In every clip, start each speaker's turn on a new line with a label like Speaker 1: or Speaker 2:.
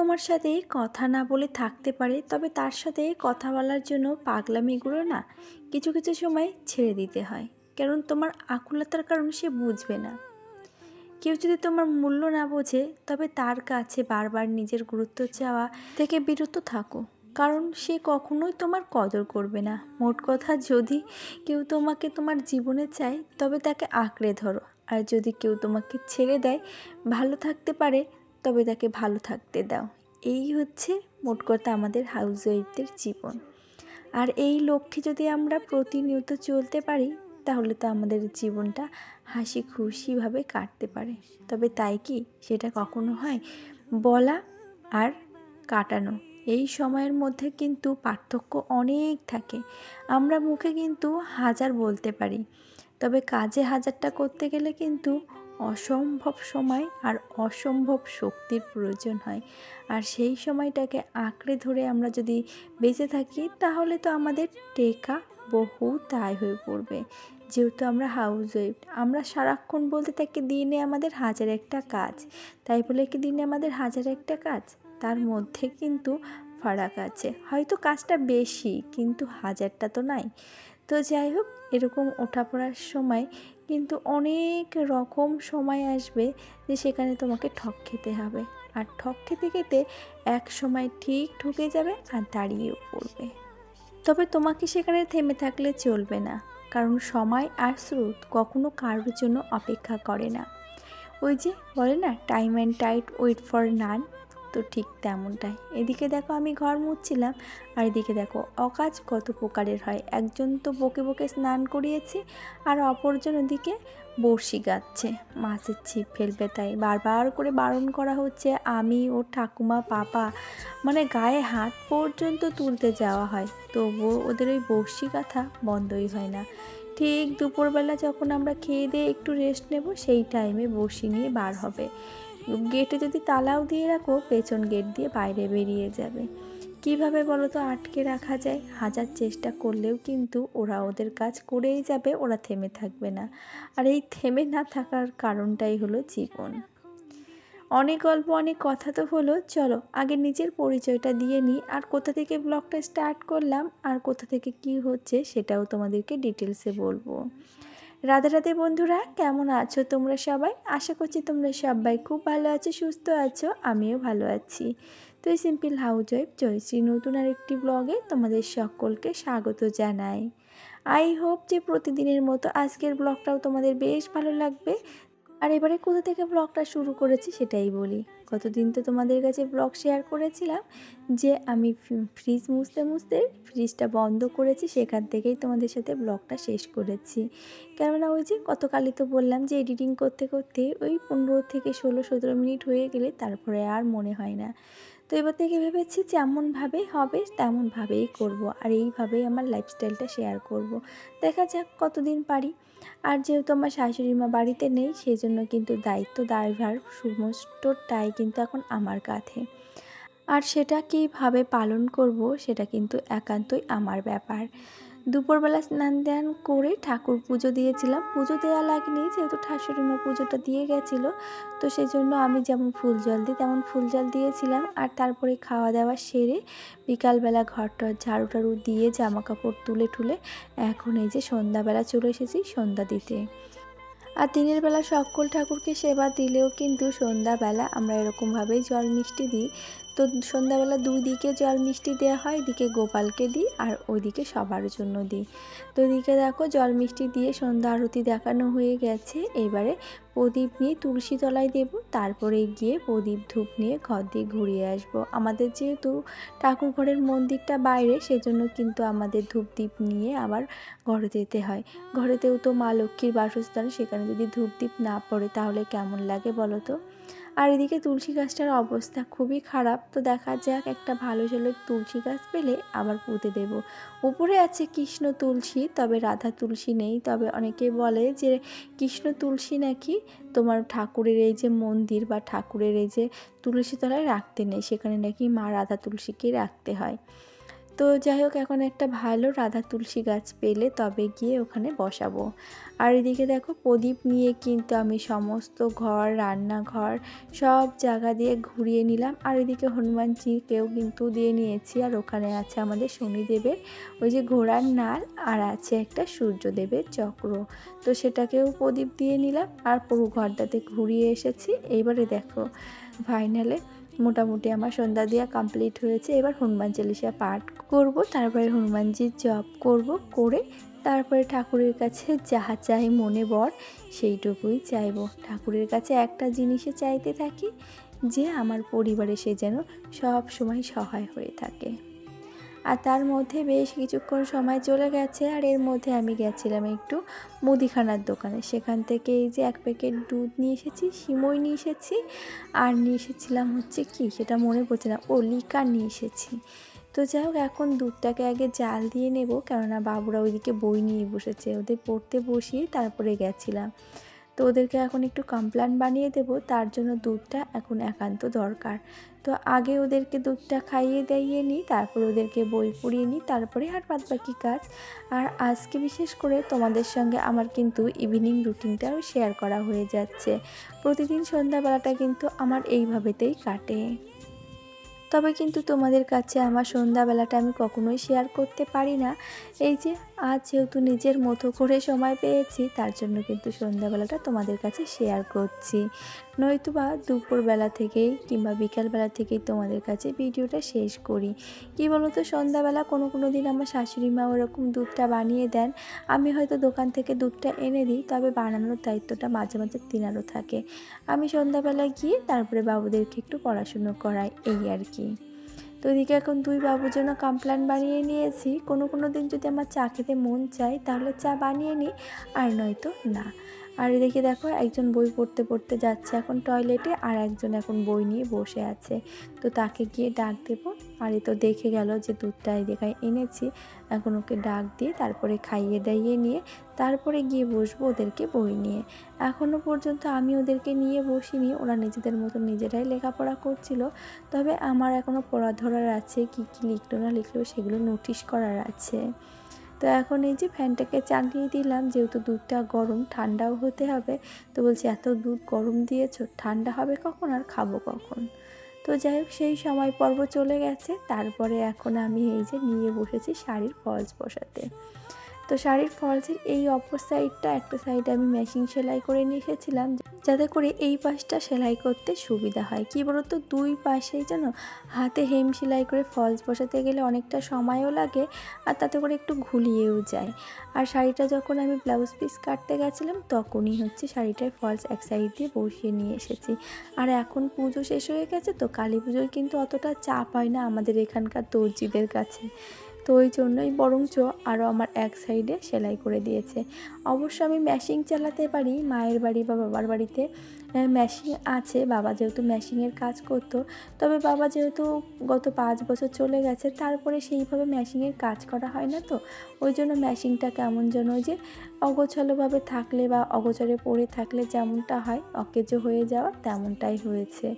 Speaker 1: তোমার সাথে কথা না বলে থাকতে পারে, তবে তার সাথে কথা বলার জন্য পাগলামিগুলো না কিছু কিছু সময় ছেড়ে দিতে হয়। কারণ তোমার আকুলতার কারণ সে বুঝবে না। কেউ যদি তোমার মূল্য না বোঝে, তবে তার কাছে বারবার নিজের গুরুত্ব চাওয়া থেকে বিরত থাকো। কারণ সে কখনোই তোমার কদর করবে না। মোট কথা, যদি কেউ তোমাকে তোমার জীবনে চায়, তবে তাকে আঁকড়ে ধরো। আর যদি কেউ তোমাকে ছেড়ে দেয়, ভালো থাকতে পারে তবে তাকে ভালো থাকতে দাও। এই হচ্ছে মোট কথা আমাদের হাউস ওয়াইফদের জীবন। আর এই লক্ষ্যে যদি আমরা প্রতিনিয়ত চলতে পারি, তাহলে তো আমাদের জীবনটা হাসি খুশিভাবে কাটতে পারে। তবে তাই কি সেটা কখনো হয়? বলা আর কাটানো, এই সময়ের মধ্যে কিন্তু পার্থক্য অনেক থাকে। আমরা মুখে কিন্তু হাজার বলতে পারি, তবে কাজে হাজারটা করতে গেলে কিন্তু অসম্ভব সময় আর অসম্ভব শক্তির প্রয়োজন হয়। আর সেই সময়টাকে আঁকড়ে ধরে আমরা যদি বেঁচে থাকি, তাহলে তো আমাদের টেকা বহু দায় হয়ে পড়বে। যেহেতু আমরা হাউস ওয়াইফ আমরা সারাক্ষণ বলতে থাকি দিনে আমাদের হাজার একটা কাজ। তাই বলে কি দিনে আমাদের হাজার একটা কাজ? তার মধ্যে কিন্তু ফারাক আছে। হয়তো কাজটা বেশি, কিন্তু হাজারটা তো নাই। তো যাই হোক, এরকম ওঠাপড়ার সময় কিন্তু অনেক রকম সময় আসবে যে সেখানে তোমাকে ঠক খেতে হবে। আর ঠক খেতে খেতে এক সময় ঠিক ঢুকে যাবে আর দাঁড়িয়েও পড়বে। তবে তোমাকে সেখানে থেমে থাকলে চলবে না, কারণ সময় আর স্রোত কখনো কারোর জন্য অপেক্ষা করে না। ওই যে বলে না time and tide wait for none তো ঠিক তেমনটাই। এদিকে দেখো আমি ঘর মুছছিলাম, আর এদিকে দেখো অকাজ কত প্রকারের হয়। একজন তো বকে বকে স্নান করিয়েছি, আর অপরজন ওদিকে বড়শি গাচ্ছে মাছের ছিপ ফেলবে তাই। বারবার করে বারণ করা হচ্ছে, আমি, ওর ঠাকুমা, পাপা মানে গায়ে হাত পর্যন্ত তুলতে যাওয়া হয়। তবুও ওদের ওই বড়শি গাথা বন্ধই হয় না। ঠিক দুপুরবেলা যখন আমরা খেয়ে দিয়ে একটু রেস্ট নেব, সেই টাইমে বড়শি নিয়ে বার হবে। গেটে যদি তালাও দিয়ে রাখো, পেছন গেট দিয়ে বাইরে বেরিয়ে যাবে। কীভাবে বলো তো আটকে রাখা যায়। হাজার চেষ্টা করলেও কিন্তু ওরা ওদের কাজ করেই যাবে, ওরা থেমে থাকবে না। আর এই থেমে না থাকার কারণটাই হলো জীবন। অনেক গল্প, অনেক কথা তো হলো। চলো, আগে নিজের পরিচয়টা দিয়ে নিই। আর কোথা থেকে ব্লগটা স্টার্ট করলাম, আর কোথা থেকে কি হচ্ছে, সেটাও তোমাদেরকে ডিটেলসে বলব। রাধে রাধে বন্ধুরা, কেমন আছো তোমরা সবাই? আশা করছি তোমরা সবাই খুব ভালো আছো, সুস্থ আছো, আমিও ভালো আছি। তো এই সিম্পল হাউস ওয়াইফ জয়শ্রী নতুন আর একটি ব্লগে তোমাদের সকলকে স্বাগত জানাই। আই হোপ যে প্রতিদিনের মতো আজকের ব্লগটাও তোমাদের বেশ ভালো লাগবে। আর এবারে কোথা থেকে ব্লগটা শুরু করেছি সেটাই বলি। কতদিন তো তোমাদের কাছে ব্লগ শেয়ার করেছিলাম যে আমি ফ্রিজ মুছতে মুছতে ফ্রিজটা বন্ধ করেছি, সেখান থেকেই তোমাদের সাথে ব্লগটা শেষ করেছি। কেননা ওই যে গতকালই তো বললাম যে এডিটিং করতে করতে ওই পনেরো থেকে ষোলো, সতেরো মিনিট হয়ে গেলে তারপরে আর মনে হয় না। তো এবার থেকে ভেবেছি যেমনভাবে হবে তেমনভাবেই করব, আর এইভাবেই আমার লাইফস্টাইলটা শেয়ার করব। দেখা যাক কতদিন পারি। আর যেহেতু আমার শাশুড়ি মা বাড়িতে নেই সেই জন্য কিন্তু দায়িত্ব দায়ভার সমস্তটাই কিন্তু এখন আমার কাঁধে। আর সেটা কীভাবে পালন করব, সেটা কিন্তু একান্তই আমার ব্যাপার। দুপুরবেলা স্নান ধ্যান করে ঠাকুর পুজো দিয়েছিলাম। পুজো দেওয়া লাগেনি, যেহেতু শাশুড়ি মা পুজোটা দিয়ে গেছিল, তো সেই জন্য আমি যেমন ফুল জল দিই তেমন ফুল জল দিয়েছিলাম। আর তারপরে খাওয়া দাওয়া সেরে বিকালবেলা ঘরটা ঝাড়ু টাড়ু দিয়ে জামা কাপড় তুলে টুলে এখন এই যে সন্ধ্যাবেলা চলে এসেছি সন্ধ্যা দিতে। আর দিনের বেলা সকল ঠাকুরকে সেবা দিলেও কিন্তু সন্ধ্যাবেলা আমরা এরকমভাবেই জল মিষ্টি দিই। তো সন্ধ্যাবেলা দুই দিকে জল মিষ্টি দেওয়া হয়, এদিকে গোপালকে দিই আর ওইদিকে সবার জন্য দিই। তো এদিকে দেখো জল মিষ্টি দিয়ে সন্ধ্যা আরতি দেখানো হয়ে গেছে। এবারে প্রদীপ নিয়ে তুলসী তলায় দেব, তারপরে গিয়ে প্রদীপ ধূপ নিয়ে ঘর দিয়ে ঘুরিয়ে আসব। আমাদের যেহেতু ঠাকুর ঘরের মন্দিরটা বাইরে, সেজন্য কিন্তু আমাদের ধূপ দ্বীপ নিয়ে আবার ঘরে যেতে হয়। ঘরেতেও তো মা লক্ষ্মীর বাসস্থান, সেখানে যদি ধূপ দ্বীপ না পড়ে তাহলে কেমন লাগে বলো তো? আর এদিকে তুলসী গাছটার অবস্থা খুবই খারাপ, তো দেখা যাক একটা ভালো ছেলে তুলসী গাছ পেলে আবার পুঁতে দেব। উপরে আছে কৃষ্ণ তুলসী, তবে রাধা তুলসী নেই। তবে অনেকে বলে যে, কৃষ্ণ তুলসী নাকি তোমার ঠাকুরের এই যে মন্দির বা ঠাকুরের এই যে তুলসী তলায় রাখতে নেই, সেখানে নাকি মা রাধা তুলসীকেই রাখতে হয়। তো যাই হোক, এখন একটা ভালো রাধা তুলসী গাছ পেলে তবে গিয়ে ওখানে বসাবো। আর এদিকে দেখো, প্রদীপ নিয়ে কিন্তু আমি সমস্ত ঘর, রান্নাঘর সব জায়গা দিয়ে ঘুরিয়ে নিলাম। আর এদিকে হনুমানজিকেও কিন্তু দিয়ে নিয়েছি। আর ওখানে আছে আমাদের শনিদেবের ওই যে ঘোড়ার নাল আর আছে একটা সূর্যদেবের চক্র। তো সেটাকেও প্রদীপ দিয়ে নিলাম। আর পুরো ঘরটাতে ঘুরিয়ে এসেছি। এইবারে দেখো, ফাইনালে মোটামুটি আমার সন্ধ্যা দিয়া কমপ্লিট হয়েছে। এবার হনুমান চালিশা পাঠ করব, তারপরে হনুমানজির জপ করব করে তারপরে ঠাকুরের কাছে যাহা চাই মনে বর, সেইটুকুই চাইব। ঠাকুরের কাছে একটা জিনিসে চাইতে থাকি, যে আমার পরিবারে সে যেন সব সময় সহায় হয়ে থাকে। আর তার মধ্যে বেশ কিছুক্ষণ সময় চলে গেছে আর এর মধ্যে আমি গেছিলাম একটু মুদিখানার দোকানে। সেখান থেকে এই যে এক প্যাকেট দুধ নিয়ে এসেছি, সিমই নিয়ে এসেছি আর নিয়ে এসেছিলাম হচ্ছে কি সেটা মনে পড়ছে না, ও লিকার নিয়ে এসেছি। তো যাই হোক, এখন দুধটাকে আগে জাল দিয়ে নেব কেননা বাবুরা ওইদিকে বই নিয়ে বসেছে। ওদের পড়তে বসিয়ে তারপরে গেছিলাম। তো ওদেরকে এখন একটু কমপ্লান বানিয়ে দেব, তার জন্য দুধটা এখন একান্ত দরকার। তো আগে ওদেরকে দুধটা খাইয়ে দাইয়ে নিই তারপর ওদেরকে বই পড়িয়ে নিই তারপরে আর বাদ বাকি কাজ। আর আজকে বিশেষ করে তোমাদের সঙ্গে আমার কিন্তু ইভিনিং রুটিনটাও শেয়ার করা হয়ে যাচ্ছে। প্রতিদিন সন্ধ্যাবেলাটা কিন্তু আমার এইভাবেতেই কাটে। তবে কিন্তু তোমাদের কাছে আমার সন্ধ্যাবেলাটা আমি কখনোই শেয়ার করতে পারি না। এই যে আজ যেহেতু নিজের মতো করে সময় পেয়েছি, তার জন্য কিন্তু সন্ধ্যাবেলাটা তোমাদের কাছে শেয়ার করছি। নয়তোবা দুপুরবেলা থেকেই কিংবা বিকালবেলা থেকেই তোমাদের কাছে ভিডিওটা শেষ করি। কি বলতো, সন্ধ্যাবেলা কোনো কোনো দিন আমার শাশুড়ি মা ওরকম দুধটা বানিয়ে দেন, আমি হয়তো দোকান থেকে দুধটা এনে দিই, তবে বানানোর দায়িত্বটা মাঝে মাঝে তিনারও থাকে। আমি সন্ধ্যাবেলা গিয়ে তারপরে বাবুদেরকে একটু পড়াশুনো করাই, এই আর কি। তো এদিকে এখন দুই বাবুর জন্য কমপ্ল্যান বানিয়ে নিয়েছি। কোনো কোনো দিন যদি আমার চা খেতে মন চাই তাহলে চা বানিয়ে নিই, আর নয়তো না। আর এদিকে দেখো, একজন বই পড়তে পড়তে যাচ্ছে এখন টয়লেটে আর একজন এখন বই নিয়ে বসে আছে। তো তাকে গিয়ে ডাক দেবো। আর এ তো দেখে গেল যে দুধটা এই দেখায় এনেছি। এখন ওকে ডাক দিয়ে তারপরে খাইয়ে দাইয়ে নিয়ে তারপরে গিয়ে বসবো ওদেরকে বই নিয়ে। এখনও পর্যন্ত আমি ওদেরকে নিয়ে বসিনি, ওরা নিজেদের মতো নিজেরাই লেখাপড়া করছিল। তবে আমার এখনও পড়া ধরার আছে, কি কি লিখলো না লিখলো সেগুলো নোটিশ করার আছে। তো এখন এই যে ফ্যানটাকে চালিয়ে দিলাম, যেহেতু দুধটা গরম, ঠান্ডাও হতে হবে। তো বলছি, এত দুধ গরম দিয়েছ, ঠান্ডা হবে কখন আর খাব কখন? তো যাই হোক, সেই সময় পর্ব চলে গেছে। তারপরে এখন আমি এই যে নিয়ে বসেছি শাড়ির ফলস বসাতে। তো শাড়ির ফলসের এই অপর সাইডটা একটা সাইডে আমি মেশিন সেলাই করে নিয়ে এসেছিলাম, যাতে করে এই পাশটা সেলাই করতে সুবিধা হয়। কি বলতো? দুই পাশেই যেন হাতে হেম সেলাই করে ফলস বসাতে গেলে অনেকটা সময়ও লাগে আর তাতে করে একটু ঘুলিয়েও যায়। আর শাড়িটা যখন আমি ব্লাউজ পিস কাটতে গেছিলাম, তখনই হচ্ছে শাড়িটায় ফলস এক সাইড দিয়ে বসিয়ে নিয়ে এসেছি। আর এখন পুজো শেষ হয়ে গেছে, তো কালী পুজোর কিন্তু অতটা চাপ হয় না আমাদের এখানকার দর্জিদের কাছে। তো ওই জন্যই বরঞ্চ আরও আমার এক সাইডে সেলাই করে দিয়েছে। অবশ্য আমি ম্যাশিং চালাতে পারি মায়ের বাড়ি বা বাবার বাড়িতে। ম্যাশিং আছে। বাবা যেহেতু মেশিনের কাজ করতো, তবে বাবা যেহেতু গত পাঁচ বছর চলে গেছে, তারপরে সেইভাবে মেশিনের কাজ করা হয় না তো। ওই জন্য মেশিনটা কেমন যেন ওই যে অগোছালোভাবে থাকলে বা অগোচরে পড়ে থাকলে যেমনটা হয়, অকেজো হয়ে যাওয়া তেমনটাই হয়েছে।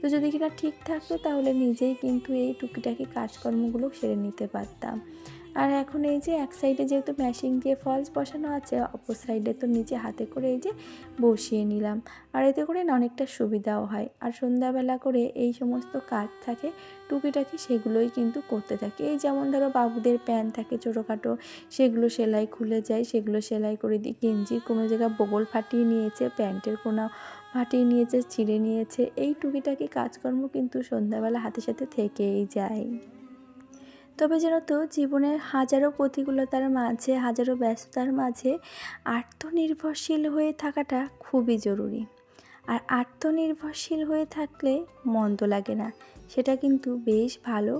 Speaker 1: তো যদি কিনা ঠিক থাকতো, তাহলে নিজেই কিন্তু এই টুকিটাকি কাজকর্মগুলো সেরে নিতে পারতাম। আর এখন এই যে এক সাইডে যেহেতু ম্যাশিং দিয়ে ফলস বসানো আছে, অপর সাইডে তো নিচে হাতে করে এই যে বসিয়ে নিলাম। আর এতে করে না অনেকটা সুবিধাও হয়। আর সন্ধ্যাবেলা করে এই সমস্ত কাজ থাকে, টুকিটাকি সেগুলোই কিন্তু করতে থাকে। এই যেমন ধরো বাবুদের প্যান্ট থাকে ছোটোখাটো, সেগুলো সেলাই খুলে যায়, সেগুলো সেলাই করে দিই গেঞ্জির কোনো জায়গায় বগল ফাটিয়ে নিয়েছে, প্যান্টের কোনো ফাটিয়ে নিয়েছে, ছিঁড়ে নিয়েছে। এই টুকিটাকি কাজকর্ম কিন্তু সন্ধ্যাবেলা হাতে সাথে থেকেই যায়। তবে যেন তো জীবনের হাজারো প্রতিকূলতার মাঝে, হাজারো ব্যস্ততার মাঝে আত্মনির্ভরশীল হয়ে থাকাটা খুবই জরুরি। আর আত্মনির্ভরশীল হয়ে থাকলে মন্দ লাগে না, সেটা কিন্তু বেশ ভালো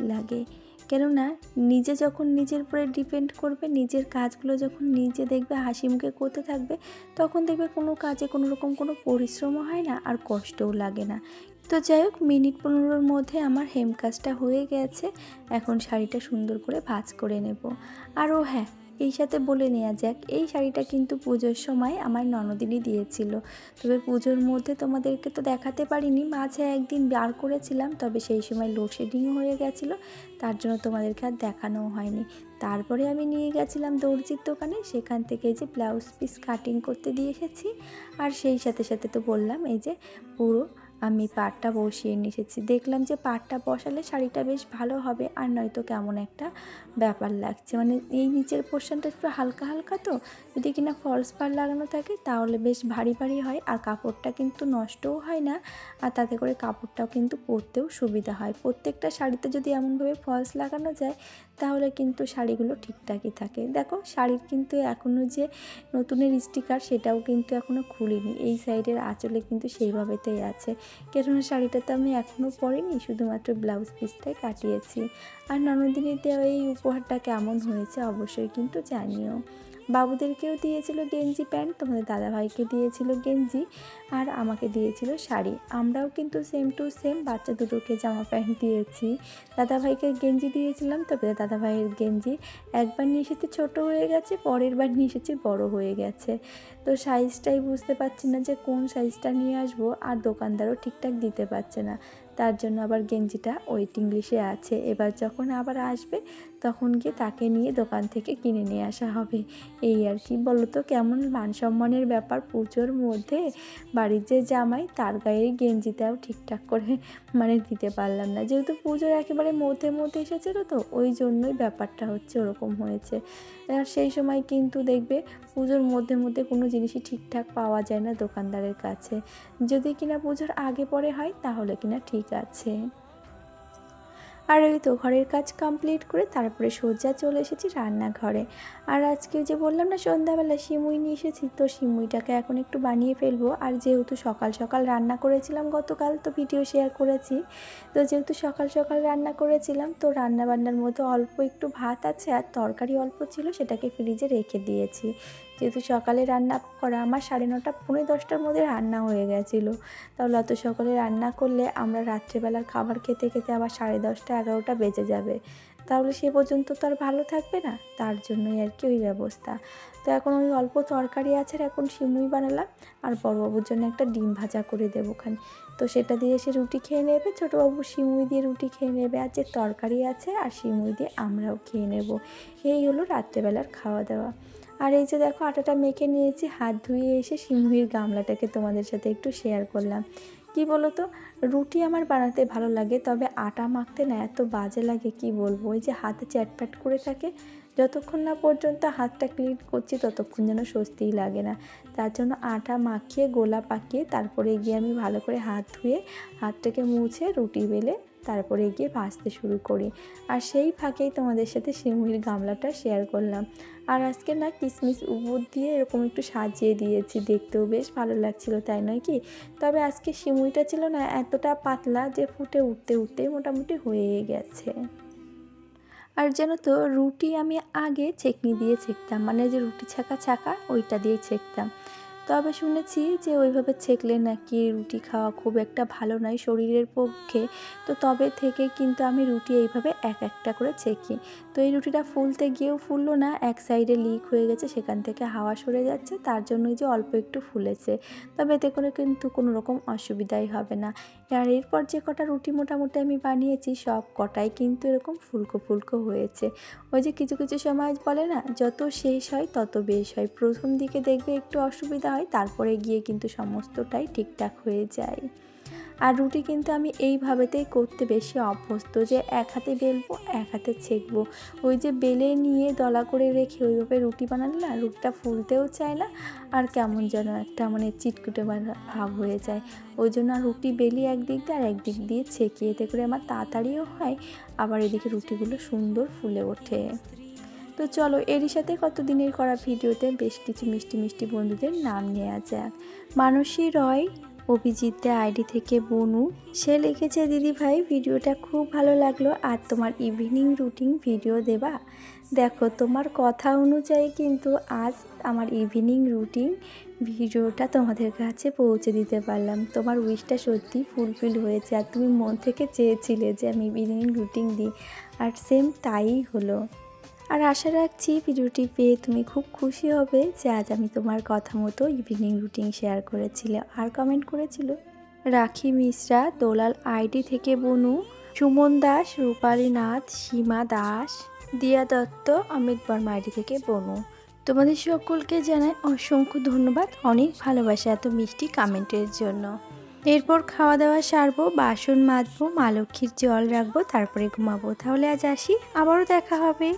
Speaker 1: লাগে। কেননা নিজে যখন নিজের উপরে ডিপেন্ড করবে, নিজের কাজগুলো যখন নিজে দেখবে, হাসি মুখে করতে থাকবে, তখন দেখবে কোনো কাজে কোনো রকম কোনো পরিশ্রমও হয় না আর কষ্টও লাগে না। তো যাই হোক, মিনিট পনেরোর মধ্যে আমার হেম কাজটা হয়ে গেছে। এখন শাড়িটা সুন্দর করে ভাজ করে নেব। আর ও হ্যাঁ এই সাথে বলে নেওয়া যাক, এই শাড়িটা কিন্তু পুজোর সময় আমার ননদিনই দিয়েছিল। তবে পুজোর মধ্যে তোমাদেরকে তো দেখাতে পারিনি, মাঝে একদিন বার করেছিলাম, তবে সেই সময় লোডশেডিংও হয়ে গেছিল, তার জন্য তোমাদেরকে আর দেখানোও হয়নি। তারপরে আমি নিয়ে গেছিলাম দর্জির দোকানে, সেখান থেকে যে ব্লাউজ পিস কাটিং করতে দিয়ে এসেছি। আর সেই সাথে সাথে তো বললাম, এই যে পুরো আমি পাটটা বসিয়ে নিয়ে এসেছি দেখলাম যে পাটটা বসালে শাড়িটা বেশ ভালো হবে আর নয়তো কেমন একটা ব্যাপার লাগছে। মানে এই নিচের পোর্শনটা একটু হালকা হালকা তো, যদি কিনা ফলস পার লাগানো থাকে তাহলে বেশ ভারী ভারী হয় আর কাপড়টা কিন্তু নষ্টও হয় না আর তাতে করে কাপড়টাও কিন্তু পরতেও সুবিধা হয়। প্রত্যেকটা শাড়িতে যদি এমনভাবে ফলস লাগানো যায় তাহলে কিন্তু শাড়িগুলো ঠিকঠাকই থাকে। দেখো শাড়ির কিন্তু এখনও যে নতুনের স্টিকার সেটাও কিন্তু এখনও খুলিনি। এই সাইডের আঁচলে কিন্তু সেইভাবেতেই আছে। কেননা শাড়িটা তো আমি এখনও পরিনি, শুধুমাত্র ব্লাউজ পিসটাই কাটিয়েছি। আর ননদিনীর দেওয়া এই উপহারটা কেমন হয়েছে অবশ্যই কিন্তু জানিও। বাবুদেরকেও দিয়েছিল গেঞ্জি প্যান্ট, তোমাদের দাদাভাইকে দিয়েছিল গেঞ্জি আর আমাকে দিয়েছিল শাড়ি। আমরাও কিন্তু সেম টু সেম বাচ্চা দুটোকে জামা প্যান্ট দিয়েছি। দাদাভাইকে গেঞ্জি দিয়েছিলাম, তবে দাদাভাইয়ের গেঞ্জি একবার নিয়ে এসেছি ছোটো হয়ে গেছে, পরের বার নিয়ে এসেছি বড় হয়ে গেছে। তো সাইজটাই বুঝতে পারছি না যে কোন সাইজটা নিয়ে আসব, আর দোকানদারও ঠিকঠাক দিতে পারছে না। তার জন্য আবার গেঞ্জিটা ওয়েটিং লিস্টে আছে। এবার যখন আবার আসবে তখন গিয়ে তাকে নিয়ে দোকান থেকে কিনে নিয়ে আসা হবে। এই আর কি। বলো তো কেমন মান সম্মানের ব্যাপার পুজোর মধ্যে। বাড়ির যে জামাই, তার গায়ে গেঞ্জিটাও ঠিকঠাক করে মানে দিতে পারলাম না। যেহেতু পুজোর একেবারে মধ্যে মধ্যে এসেছিল তো, ওই জন্যই ব্যাপারটা হচ্ছে ওরকম হয়েছে। আর সেই সময় কিন্তু দেখবে পুজোর মধ্যে মধ্যে কোনো জিনিসই ঠিকঠাক পাওয়া যায় না দোকানদারের কাছে। যদি কিনা পুজোর আগে পরে হয়, তাহলে কিনা ঠিক আছে। আর ওই তো ঘরের কাজ কমপ্লিট করে তারপরে সোজা চলে এসেছি রান্নাঘরে। আর আজকে যে বললাম না, সন্ধ্যাবেলা সিমুই নিয়ে এসেছি, তো সিমুইটাকে এখন একটু বানিয়ে ফেলব। আর যেহেতু সকাল সকাল রান্না করেছিলাম, গতকাল তো ভিডিও শেয়ার করেছি। তো যেহেতু সকাল সকাল রান্না করেছিলাম, তো রান্না বান্নার মধ্যে অল্প একটু ভাত আছে আর তরকারি অল্প ছিল, সেটাকে ফ্রিজে রেখে দিয়েছি। যেহেতু সকালে রান্না করা, আমার সাড়ে নটা, পৌনে দশটার মধ্যে রান্না হয়ে গেছিল। তাহলে অত সকালে রান্না করলে আমরা রাত্রেবেলার খাবার খেতে খেতে আবার সাড়ে দশটা, এগারোটা বেজে যাবে। তাহলে সে পর্যন্ত তো আর ভালো থাকবে না, তার জন্যই আর কি ওই ব্যবস্থা। তো এখন ওই অল্প তরকারি আছে আর এখন সিমুই বানালাম, আর বড়বাবুর জন্য একটা ডিম ভাজা করে দেবো ওখানে তো সেটা দিয়ে সে রুটি খেয়ে নেবে, ছোটোবাবু সিমুই দিয়ে রুটি খেয়ে নেবে, আর যে তরকারি আছে আর সিমুই দিয়ে আমরাও খেয়ে নেব। এই হলো রাত্রেবেলার খাওয়া দাওয়া। আর এই যে দেখো আটাটা মেখে নিয়েছি, হাত ধুয়ে এসে সিংহির গামলাটাকে তোমাদের সাথে একটু শেয়ার করলাম। কি বলো তো রুটি আমার বানাতে ভালো লাগে, তবে আটা মাখতে না এত বাজে লাগে, কি বলব? ওই যে হাতে চ্যাটপ্যাট করে থাকে যতক্ষণ না পর্যন্ত হাতটা ক্লিন করছি, ততক্ষণ যেন স্বস্তিই লাগে না। তার জন্য আটা মাখিয়ে, গোলা পাকিয়ে তারপরে গিয়ে আমি ভালো করে হাত ধুয়ে, হাতটাকে মুছে, রুটি বেলে তারপরে গিয়ে ভাজতে শুরু করি। আর সেই ফাঁকেই তোমাদের সাথে সিমুইর গামলাটা শেয়ার করলাম। আর আজকে না কিসমিস উপর দিয়ে এরকম একটু সাজিয়ে দিয়েছি, দেখতেও বেশ ভালো লাগছিল, তাই নয় কি? তবে আজকে সিমুইটা ছিল না, এতটা পাতলা যে ফুটে উঠতে উঠতে মোটামুটি হয়ে গেছে। আর যেন তো রুটি আমি আগে ছেঁকনি দিয়ে ছেঁকতাম মানে যে রুটি ছাকা ছাকা ওইটা দিয়ে ছেঁকতাম। তবে শুনেছি যে ওইভাবে ছেঁকলে নাকি রুটি খাওয়া খুব একটা ভালো নয় শরীরের পক্ষে। তো তবে থেকে কিন্তু আমি রুটি এইভাবে এক একটা করে ছেঁকি। তো এই রুটিটা ফুলতে গিয়েও ফুললো না, এক সাইডে লিক হয়ে গেছে, সেখান থেকে হাওয়া সরে যাচ্ছে, তার জন্যই যে অল্প একটু ফুলেছে। তবে এতে করে কিন্তু কোনো রকম অসুবিধাই হবে না। আর এরপর যে কটা রুটি মোটামুটি আমি বানিয়েছি, সব কটাই কিন্তু এরকম ফুলকো ফুলকো হয়েছে। ওই যে কিছু কিছু সময় বলে না, যত শেষ হয় তত বেশ হয়। প্রথম দিকে দেখবে একটু অসুবিধা হয়, তারপরে গিয়ে কিন্তু সমস্তটাই ঠিকঠাক হয়ে যায়। আর রুটি কিন্তু আমি এইভাবেতেই করতে বেশি অভ্যস্ত যে এক হাতে বেলবো, এক হাতে ছেঁকবো। ওই যে বেলে নিয়ে দলা করে রেখে ওইভাবে রুটি বানালে না, রুটিটা ফুলতেও চায় না আর কেমন যেন একটা মানে চিটকুটে ভাব হয়ে যায়। ওই জন্য আর রুটি বেলি একদিক দিয়ে আর একদিক দিয়ে ছেঁকি, এতে করে আমার তাড়াতাড়িও হয়, আবার এদিকে রুটিগুলো সুন্দর ফুলে ওঠে। তো চলো এরই সাথে কত দিনের করা ভিডিওতে বেশ কিছু মিষ্টি মিষ্টি বন্ধুদের নাম নেওয়া যাক। মানসী রয় অভিজিৎ আইডি থেকে বনু। সে লিখেছে, দিদি ভাই, ভিডিওটা খুব ভালো লাগল আর তোমার ইভিনিং রুটিন ভিডিও দেবা। দেখো, তোমার কথা অনুযায়ী কিন্তু আজ আমার ইভিনিং রুটিন ভিডিওটা তোমাদের কাছে পৌঁছে দিতে পারলাম। তোমার উইশটা সত্যি ফুলফিল হয়েছে আর তুমি মন থেকে চেয়েছিলে যে আমি ইভিনিং রুটিন দিই। আর সেম তাই হলো। আর আশা রাখছি ভিডিওটি পেয়ে তুমি খুব খুশি হবে যে আজ আমি তোমার কথা মতো ইভিনিং রুটিন শেয়ার করেছিল। আর কমেন্ট করেছিল, রাখি মিশ্রা, দোলাল আইডি থেকে বনু, সুমন দাস, রূপালী নাথ, সীমা দাস, দিয়া দত্ত, অমিত বর্মা আইডি থেকে বনু। তোমাদের সকলকে জানাই অসংখ্য ধন্যবাদ, অনেক ভালোবাসা এত মিষ্টি কমেন্টের জন্য। এরপর খাওয়া দাওয়া সারবো, বাসন মাজবো, মা লক্ষ্মীর জল রাখব, তারপরে ঘুমাবো। তাহলে আজ আসি, আবারও দেখা হবে।